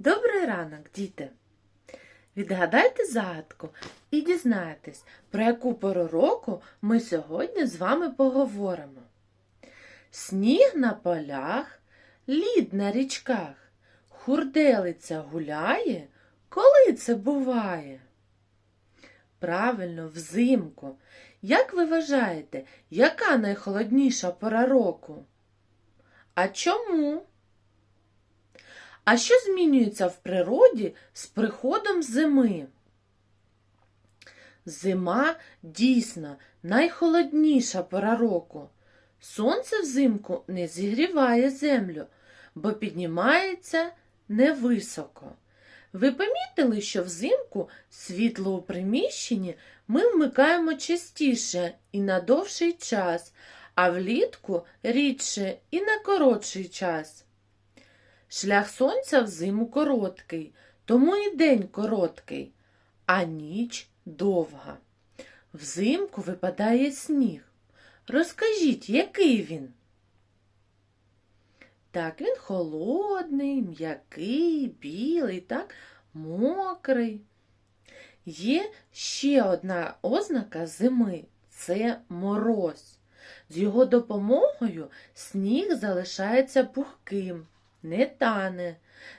Добрий ранок, діти! Відгадайте загадку і дізнаєтесь, про яку пору року ми сьогодні з вами поговоримо. Сніг на полях, лід на річках, хурделиця гуляє, коли це буває? Правильно, взимку. Як ви вважаєте, яка найхолодніша пора року? А чому? А що змінюється в природі з приходом зими? Зима дійсно найхолодніша пора року. Сонце взимку не зігріває землю, бо піднімається невисоко. Ви помітили, що взимку світло у приміщенні ми вмикаємо частіше і на довший час, а влітку рідше і на коротший час. Шлях сонця взиму короткий, тому і день короткий, а ніч довга. Взимку випадає сніг. Розкажіть, який він? Так, він холодний, м'який, білий, так, мокрий. Є ще одна ознака зими це мороз. З його допомогою сніг залишається пухким, не тане,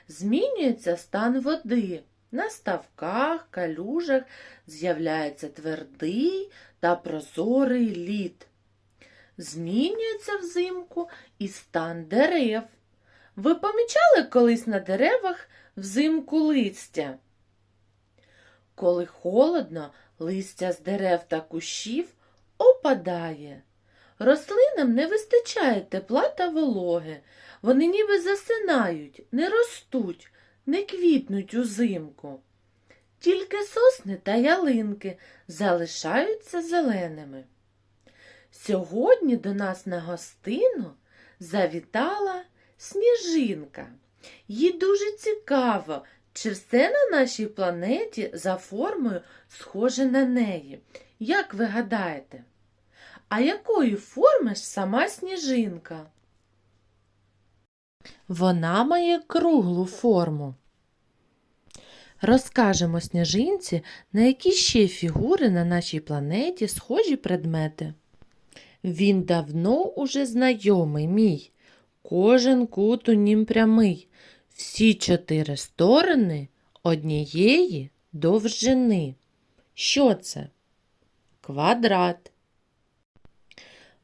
змінюється стан води. На ставках, калюжах з'являється твердий та прозорий лід. Змінюється взимку і стан дерев. Ви помічали колись на деревах взимку листя? Коли холодно, листя з дерев та кущів опадає. Рослинам не вистачає тепла та вологи. Вони ніби засинають, не ростуть, не квітнуть узимку. Тільки сосни та ялинки залишаються зеленими. Сьогодні до нас на гостину завітала сніжинка. Їй дуже цікаво, чи все на нашій планеті за формою схоже на неї. Як ви гадаєте? А якої форми ж сама сніжинка? Вона має круглу форму. Розкажемо сніжинці, на які ще фігури на нашій планеті схожі предмети. Він давно уже знайомий мій, кожен кут у нім прямий, всі чотири сторони однієї довжини. Що це? Квадрат.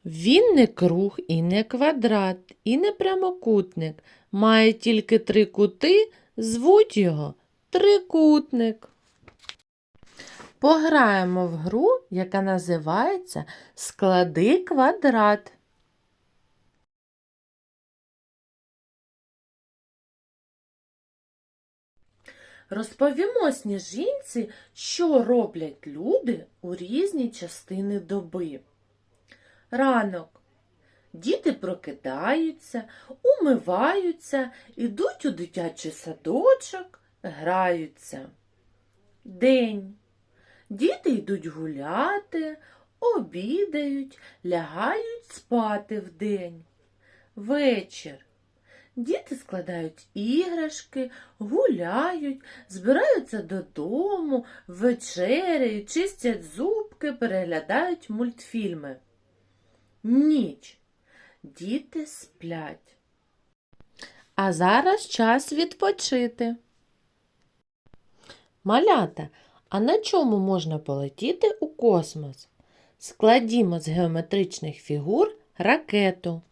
Він не круг і не квадрат, і не прямокутник. Має тільки три кути, звуть його трикутник. Пограємо в гру, яка називається Склади квадрат. Розповімо сніжинці, що роблять люди у різні частини доби. Ранок. Діти прокидаються, умиваються, ідуть у дитячий садочок, граються. День. Діти йдуть гуляти, обідають, лягають спати вдень. Вечір. Діти складають іграшки, гуляють, збираються додому, вечеряють, чистять зубки, переглядають мультфільми. Ніч. Діти сплять. А зараз час відпочити. Малята, а на чому можна полетіти у космос? Складімо з геометричних фігур ракету.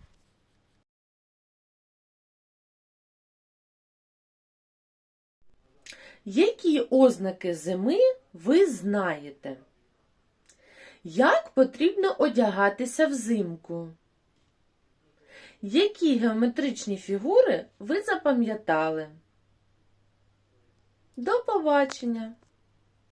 Які ознаки зими ви знаєте? Як потрібно одягатися взимку? Які геометричні фігури ви запам'ятали? До побачення!